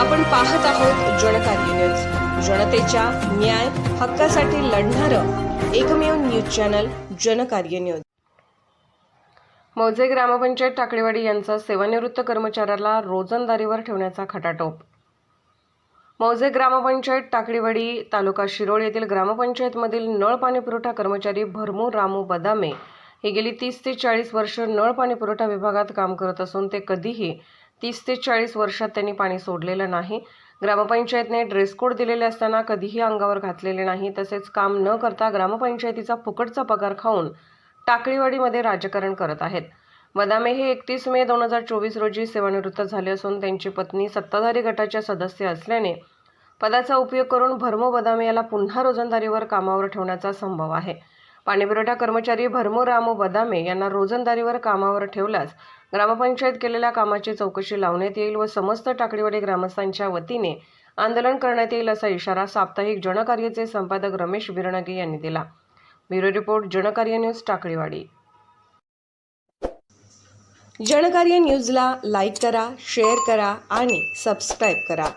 आपण पाहत आहोत जनकार्य न्यूज. जनतेच्या न्याय हक्कासाठी लढणारं एकमेव न्यूज चॅनल जनकार्य न्यूज. मौजे ग्रामपंचायत टाकळेवाडी यांचा सेवानिवृत्त कर्मचाऱ्याला रोजंदारीवर ठेवण्याचा खटाटोप. मौजे ग्रामपंचायत टाकळीवाडी तालुका शिरोळ येथील ग्रामपंचायतमधील नळ पाणी पुरवठा कर्मचारी भरमू रामू बदामे हे गेली तीस ते चाळीस वर्ष नळ पाणी पुरवठा विभागात काम करत असून ते कधीही तीस ते चाळीस वर्षात त्यांनी पाणी सोडलेलं नाही. ग्रामपंचायतने ड्रेस कोड दिलेले असताना कधीही अंगावर घातलेले नाही. तसेच काम न करता ग्रामपंचायतीचा फुकटचा पगार खाऊन टाकळीवाडीमध्ये राजकारण करत आहेत. बदामे हे एकतीस मे दोन हजार चोवीस रोजी सेवानिवृत्त झाले असून त्यांची पत्नी सत्ताधारी गटाच्या सदस्य असल्याने पदाचा उपयोग करून भरमो बदामे याला पुन्हा रोजंदारीवर कामावर ठेवण्याचा संभव आहे. पाणीपुरवठा कर्मचारी भरमोरामो बदामे यांना रोजंदारीवर कामावर ठेवल्यास ग्रामपंचायत केलेल्या कामाची चौकशी लावण्यात येईल व समस्त टाकळीवाडी ग्रामस्थांच्या वतीने आंदोलन करण्यात येईल असा इशारा साप्ताहिक जनकार्याचे संपादक रमेश बिरणगे यांनी दिला. Bureau report Jankarya news Takaliwadi Jankarya न्यूजला लाईक करा शेअर करा आणि सबस्क्राईब करा.